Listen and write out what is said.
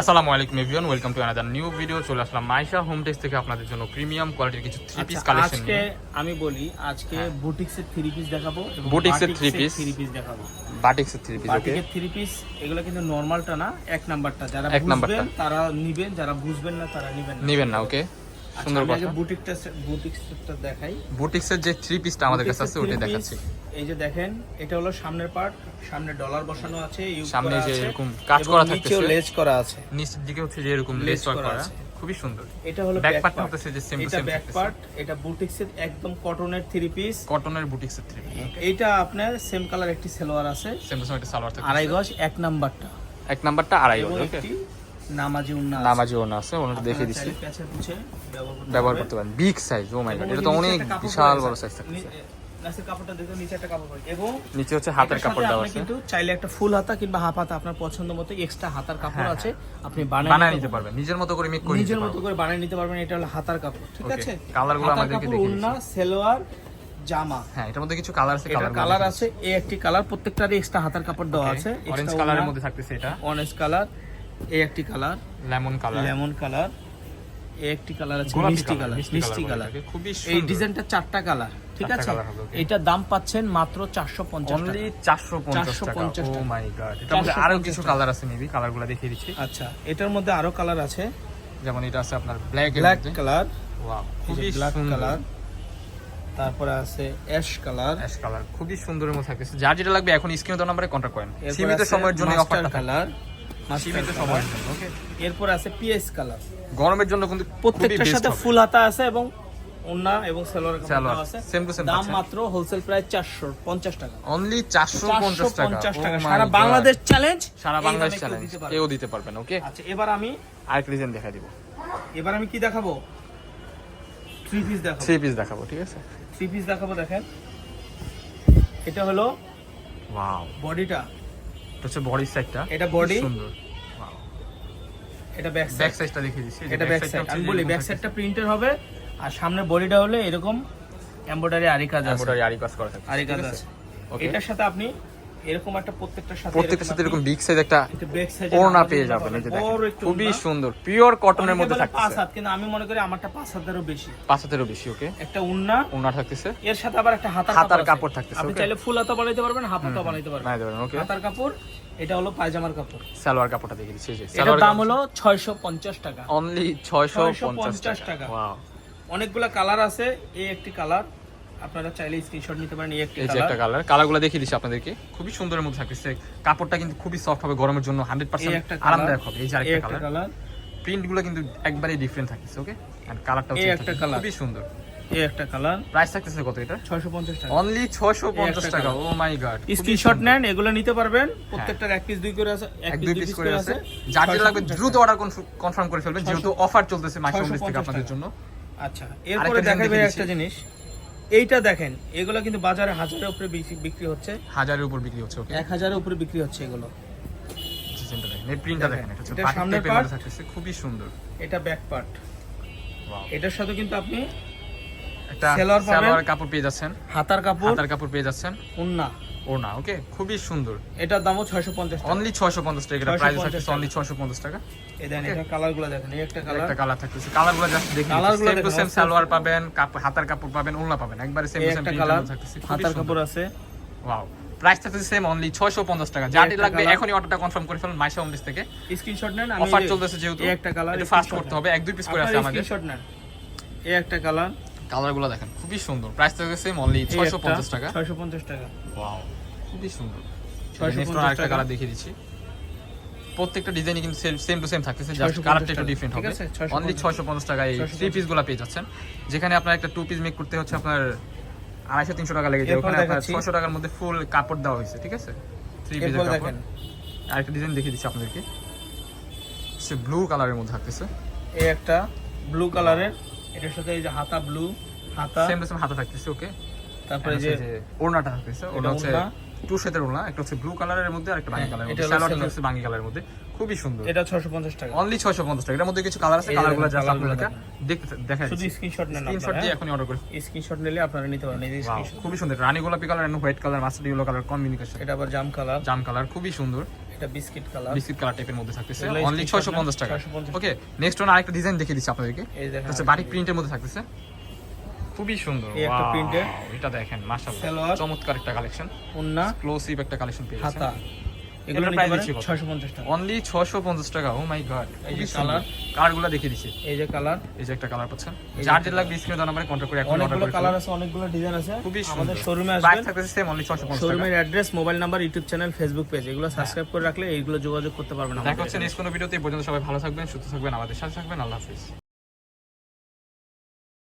আসসালামু আলাইকুম everyone welcome to another new video চলে আসলাম মাইশা হোম টেক্স থেকে আপনাদের জন্য প্রিমিয়াম কোয়ালিটির কিছু থ্রি পিস কালেকশন আজকে আমি বলি আজকে বুটিক্সের থ্রি পিস দেখাবো বুটিক্স বুটিক্সের থ্রি পিস থ্রি পিস দেখাবো। বাটিক্সের three piece okay three piece এগুলো কিন্তু নরমালটা না এক নাম্বারটা যারা। বুঝবেন তারা নেবেন যারা বুঝবেন না তারা নেবেন না। নেবেন না ওকে সুন্দর আমি আগে কথা বুটিকটা বুটিক্সটা দেখাই। বুটিক্সের যে থ্রি পিসটা আমাদের কাছে আছে ওটা দেখাচ্ছি। এই যে দেখেন এটা হলো সামনের পার্ট সামনে ডলার বসানো আছে সামনে যে এরকম কাজ করা থাকতেছে। লেজ করা আছে। নিচের দিকে হচ্ছে যে এরকম লেস করা আছে। খুবই সুন্দর। এটা হলো ব্যাক পার্ট হতেছে যে সেম এটা ব্যাক পার্ট এটা বুটিক্সের একদম কটনের থ্রি পিস কটনের বুটিক্সের থ্রি এইটা আপনার সেম কালার একটি সেলোয়ার আছে। সেম সেম একটা সালোয়ার থাকে আড়াই গজ এক নাম্বারটা। এক নাম্বারটা আড়াই গজ ওকে নামাজি নামাজি আছে ওনাটা দেখে দিচ্ছি। ব্যবহার করতে পারেন। Big size oh my God এটা তো অনেক বিশাল বড় সাইজ থাকে কাপড়টা নিচে একটা কাপড় এবং নিচে হচ্ছে হাতের কাপড় দেওয়া আছে। কিন্তু চাইলে একটা ফুল হাতা কিংবা হাফ হাতা আপনার পছন্দ মতো এক্সট্রা হাতার কাপড় হ্যাঁ, আছে। আপনি বানায় বানায় নিতে পারবেন। নিজের মতো করে মেক করে নিজের মতো করে বানিয়ে নিতে পারবেন এটা হলো হাতার কাপড় ঠিক আছে? colour গুলো আমাদেরকে দেখিয়ে সেলোয়ার জামা। হ্যাঁ এটার মধ্যে কিছু কালার আছে এটা কালার আছে এই একটি কালার প্রত্যেকটারই এক্সট্রা হাতার কাপড় দেওয়া আছে অরেঞ্জ কালারের মধ্যে থাকতেছে এটা। অরেঞ্জ কালার এই একটি colour. Lemon colour. Lemon colour. এই একটি কালার আছে মিষ্টি কালার মিষ্টি কালার খুবই এই ডিজাইনটা চারটা কালার ঠিক আছে? এটার দাম পাচ্ছেন মাত্র চারশো পঞ্চাশ অনলি 450 টাকা। ও মাই গড এটার মধ্যে আরও কিছু কালার আছে মেবি কালারগুলো দেখিয়ে দিচ্ছি। আচ্ছা এটার মধ্যে আরও কালার আছে। যেমন এটা আছে আপনার ব্ল্যাক ব্ল্যাক কালার। ওয়াও খুবই ব্ল্যাক কালার। তারপরে আছে অ্যাশ কালার। অ্যাশ কালার খুবই সুন্দরের মধ্যে থাকতেছে। যার যেটা লাগবে এখন স্ক্রিনে দেওয়া নম্বরে কন্টাক্ট করেন। সীমিত সময়ের জন্য অফারটা কালার। সীমিত সময়ের ওকে। এরপর আছে পিএস কালার গরমের জন্য কিন্তু প্রত্যেকটার সাথে ফুল হাতা আছে এবং ওন্না এবং সেলোয়ার কাপড় আছে। দাম মাত্র হোলসেল প্রাইস পঞ্চাশ টাকা। অনলি 450 টাকা। 450 টাকা। Oh সারা বাংলাদেশ চ্যালেঞ্জ সারা বাংলাদেশ চ্যালেঞ্জ কেউ কেউ দিতে পারবেন ওকে আচ্ছা এবার আমি আরেকটা ডিজাইন দেখা দিব। এবার আমি কি দেখাবো? থ্রি পিস দেখাবো। থ্রি পিস দেখাবো ঠিক আছে? থ্রি পিস দেখাবো দেখেন। এটা হলো ওয়াও বডিটা এটা হচ্ছে বডি সাইডটা এটা body। সুন্দর। এটা ব্যাক ব্যাক সাইড সাইডটা দেখিয়ে দিচ্ছি। এটা ব্যাক সাইড আমি বলি ব্যাক সাইডটা প্রিন্টের হবে আর সামনে বডিটা হলে এরকম এমব্রয়ডারি আরি কাজ আছে। এমব্রয়ডারি আরি কাজ করা থাকে। আরি কাজ আছে? ওকে এটার সাথে আপনি এরকম একটা প্রত্যেকটার সাথে প্রত্যেকটার সাথে এরকম বিগ সাইজ একটা ওড়না পেয়ে যাবেন এই যে দেখেন খুবই সুন্দর পিওর কটনের মধ্যে পাঁচ হাত কিন্তু আমি মনে করি আমারটা পাঁচ হাতেরও বেশি। পাঁচ হাতেরও বেশি ওকে একটা উন্না ওনার থাকতেছে। এর সাথে আবার একটা হাতার হাতার কাপড় থাকতেছে, আপনি চাইলে ফুল হাতা বানাইতে পারবেন হাফ হাতা বানাইতে পারবেন। বানাই দেবেন ওকে হাতার কাপড় এটা হলো পায়জামার কাপড়। সালোয়ার কাপড়টা দেখিয়ে দিচ্ছি এটার দাম হলো ছয়শো পঞ্চাশ টাকা। অনলি 650 650 টাকা। টাকা। ওয়াও অনেকগুলা কালার আছে এই একটি কালার। আপনারা চাইলে স্ক্রিনশট নিতে পারেন এই একটি এই যে একটা কালার কালারগুলো দেখিয়ে দিচ্ছি আপনাদেরকে। খুবই সুন্দরের মধ্যে থাকতেছে। কাপড়টা কিন্তু খুবই সফট হবে গরমের জন্য 100% এই একটা colour। আরামদায়ক হবে। এই যে আরেকটা কালার প্রিন্টগুলো কিন্তু একবারেই ডিফারেন্ট থাকতেছে ওকে এন্ড কালারটা এই একটা colour। খুবই সুন্দর। এই একটা কালার প্রাইস থাকতেছে কত এটা? ছয়শো পঞ্চাশ টাকা। অনলি 650 টাকা। ও। মাই গড স্ক্রিনশট নেন এগুলো নিতে পারবেন। প্রত্যেকটার এক পিস দুই করে আছে এক দুই পিস করে আছে। যার যেটা লাগবে দ্রুত অর্ডার কনফার্ম করে ফেলবেন। যেহেতু অফার চলতেছে মাইক্রো 650 থেকে আপনাদের জন্য। আচ্ছা এরপরে দেখাবে একটা জিনিস। এইটা দেখেন এগুলো কিন্তু বাজারে হাজারের উপরে বিক্রি- হচ্ছে। হাজারের উপর বিক্রি হচ্ছে ওকে এক হাজারের উপরে বিক্রি হচ্ছে এগুলো। ডিজাইনটা দেখেন এই প্রিন্টটা দেখেন এটা হচ্ছে সামনের পার্ট। থাকতেছে খুবই সুন্দর। এটা ব্যাক পার্ট. এটার সাথে কিন্তু আপনি একটা সালোয়ার কাপড় পেয়ে যাচ্ছেন। হাতার কাপড়। হাতার কাপড় পেয়ে যাচ্ছেন। উন্না ওনা ওকে? খুবই সুন্দর। এটার দামও ছয়শো পঞ্চাশ টাকা। অনলি 650 টাকা এটা প্রাইস অনলি 650 টাকা। এই দেন এটা দেখেন এই একটা কালার। একটা কালার কালারগুলো জাস্ট দেখুন সেম টু সেম সালোয়ার পাবেন হাতার কাপড় পাবেন ওনা পাবেন। একবারে সেম টু সেম হাতার কাপড় আছে। ওয়াও প্রাইস থাকতেছে সেম অনলি 650 টাকা। যাটি লাগবে এখনই অর্ডারটা কনফার্ম করে ফেলুন মাইশা থেকে। স্ক্রিনশট নেন আমি অফার চলতেছে যেহেতু। এই একটা কালার একটু ফাস্ট করতে হবে এক দুই পিস করে আছে আমাদের স্ক্রিনশট নেন। এই একটা কালার। কালারগুলো দেখেন খুবই সুন্দর। প্রাইস থাকতেছে সেম অনলি 650 টাকা। ছয়শো পঞ্চাশ টাকা। ওয়াও খুবই সুন্দর। 650 নেক্সট আরেকটা কালার দেখিয়ে দিচ্ছি। প্রত্যেকটা ডিজাইনই কিন্তু সেম টু সেম থাকতেছে জাস্ট কালারটা একটু। ডিফারেন্ট হবে। 650 অনলি 650 টাকায় এই থ্রি পিসগুলো পেয়ে যাচ্ছেন। যেখানে আপনার একটা টু পিস মেক করতে হচ্ছে আপনার আড়াইশো তিনশো টাকা লেগে যায়। ওখানে আপনার। ছশো টাকার মধ্যে ফুল কাপড় দেওয়া হয়েছে ঠিক আছে? থ্রি পিসের কাপড়। দেখেন। আরেকটা ডিজাইন দেখিয়ে দিচ্ছি আপনাদেরকে। সে ব্লু কালারের মধ্যে থাকতেছে। এই একটা ব্লু কালারের এটার সাথে এই যে হাতা ব্লু হাতা সেম সেম হাতে থাকতেছে ওকে তারপরে যে ওড়নাটা থাকতেছে ওটা হচ্ছে টু শেডের ওড়না একটা হচ্ছে ব্লু কালারের মধ্যে আর একটা বাঙ্গি হ্যাঁ, কালারের মধ্যে। হলো স্যালোয়ারটা হচ্ছে বাঙ্গি কালারের মধ্যে। খুবই সুন্দর। এটা ছয়শো পঞ্চাশ টাকা। অনলি 650 টাকা। এটার মধ্যে কিছু কালার আছে কালারগুলো জাস্ট দেখতে দেখা শুধু যাচ্ছে স্ক্রিনশট নেন স্ক্রিনশট দিয়ে এখনই অর্ডার করে। স্ক্রিনশট নিলে আপনারা নিতে পারেন। এই যে স্ক্রিনশট খুবই সুন্দর। রানী গোলাপি colour and white colour mustard yellow colour combination এটা আবার জাম কালার জাম কালার খুবই সুন্দর। এটা বিস্কিট কালার। বিস্কিট কালার টাইপের মধ্যে থাকতেছে। অনলি স্টিচ ছয়শো পঞ্চাশ টাকা। ওকে নেক্সট ওন আরেকটা ডিজাইন দেখিয়ে দিচ্ছি আপনাদেরকে। এই দেখেন হচ্ছে বাটিক প্রিন্টের মধ্যে থাকতেছে। খুবই সুন্দর। এই একটা Wow, এটা দেখেন মাশাআল্লাহ। চমৎকার একটা কালেকশন ওন্না। ক্লোসিভ একটা কালেকশন পেয়েছেন হাতা। এগুলো এগুলোর price দিচ্ছি কত? ছয়শো পঞ্চাশ টাকা। অনলি ছশো পঞ্চাশ টাকা ও মাই গড এই যে কালার কালারগুলো দেখিয়ে দিচ্ছি। এই যে কালার এই যে একটা কালার পাচ্ছেন। যার যেটা লাগবে স্ক্রিনে দেওয়া নাম্বারে কন্ট্যাক্ট করে এখন অর্ডার অনেকগুলো কালার আছে অনেকগুলো ডিজাইন আছে। খুবই আমাদের শোরুমে প্রাইস আসবেন। থাকতেছে সেম অনলি ছশো পঞ্চাশ টাকা। শোরুমের address mobile number YouTube channel Facebook page এগুলো সাবস্ক্রাইব করে রাখলে এইগুলো যোগাযোগ করতে পারবেন দেখা হচ্ছে নেক্সট কোনো ভিডিওতে পর্যন্ত সবাই ভালো থাকবেন সুস্থ থাকবেন আমাদের সাথে থাকবেন। আল্লাহ হাফিজ।